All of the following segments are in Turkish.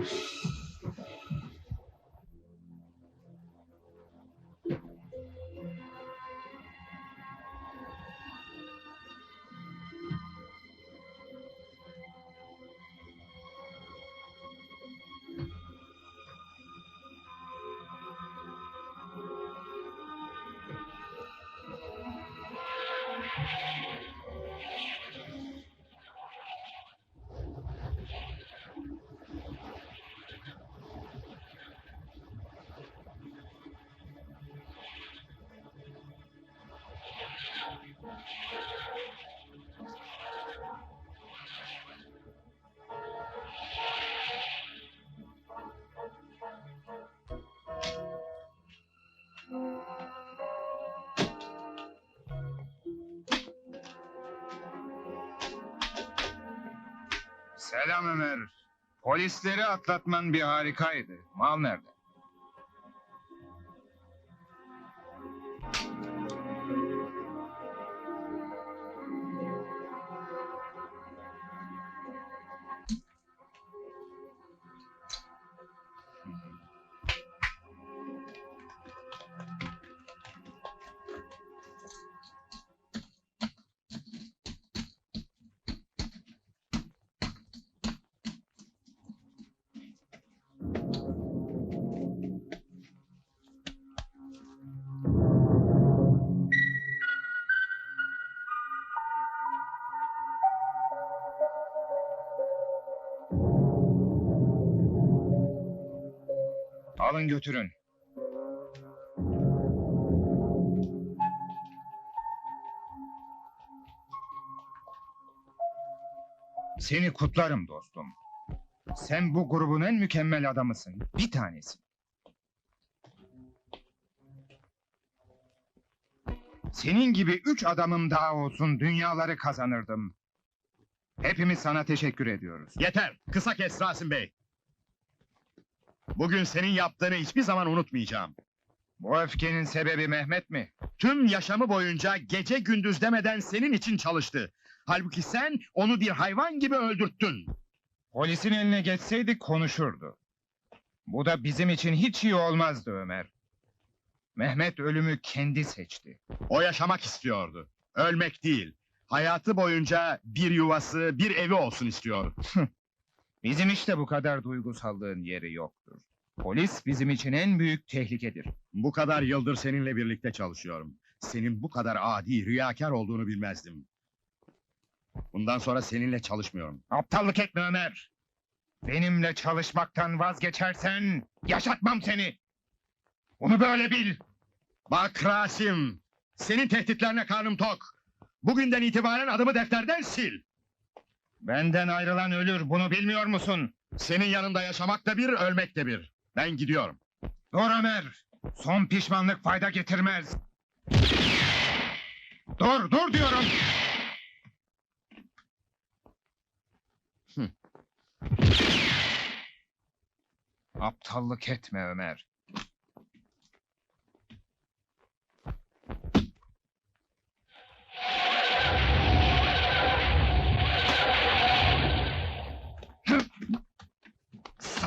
you Selam Ömer. Polisleri atlatman bir harikaydı. Mal nerede? Alın götürün. Seni kutlarım dostum. Sen bu grubun en mükemmel adamısın. Bir tanesi. Senin gibi üç adamım daha olsun dünyaları kazanırdım. Hepimiz sana teşekkür ediyoruz. Yeter, kısa kes Rasim Bey. Bugün senin yaptığını hiçbir zaman unutmayacağım. Bu öfkenin sebebi Mehmet mi? Tüm yaşamı boyunca gece gündüz demeden senin için çalıştı. Halbuki sen onu bir hayvan gibi öldürttün. Polisin eline geçseydi konuşurdu. Bu da bizim için hiç iyi olmazdı Ömer. Mehmet ölümü kendi seçti. O yaşamak istiyordu. Ölmek değil. Hayatı boyunca bir yuvası, bir evi olsun istiyor. Bizim işte bu kadar duygusallığın yeri yoktur. Polis bizim için en büyük tehlikedir. Bu kadar yıldır seninle birlikte çalışıyorum. Senin bu kadar adi, riyakar olduğunu bilmezdim. Bundan sonra seninle çalışmıyorum. Aptallık etme Ömer. Benimle çalışmaktan vazgeçersen yaşatmam seni. Bunu böyle bil. Bak Rasim, senin tehditlerine karnım tok. Bugünden itibaren adımı defterden sil. Benden ayrılan ölür bunu bilmiyor musun? Senin yanında yaşamak da bir, ölmek de bir. Ben gidiyorum. Dur Ömer. Son pişmanlık fayda getirmez. Dur dur diyorum. Aptallık etme Ömer.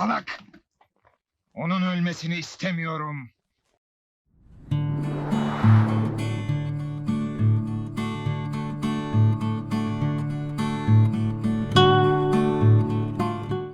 Salak! Onun ölmesini istemiyorum.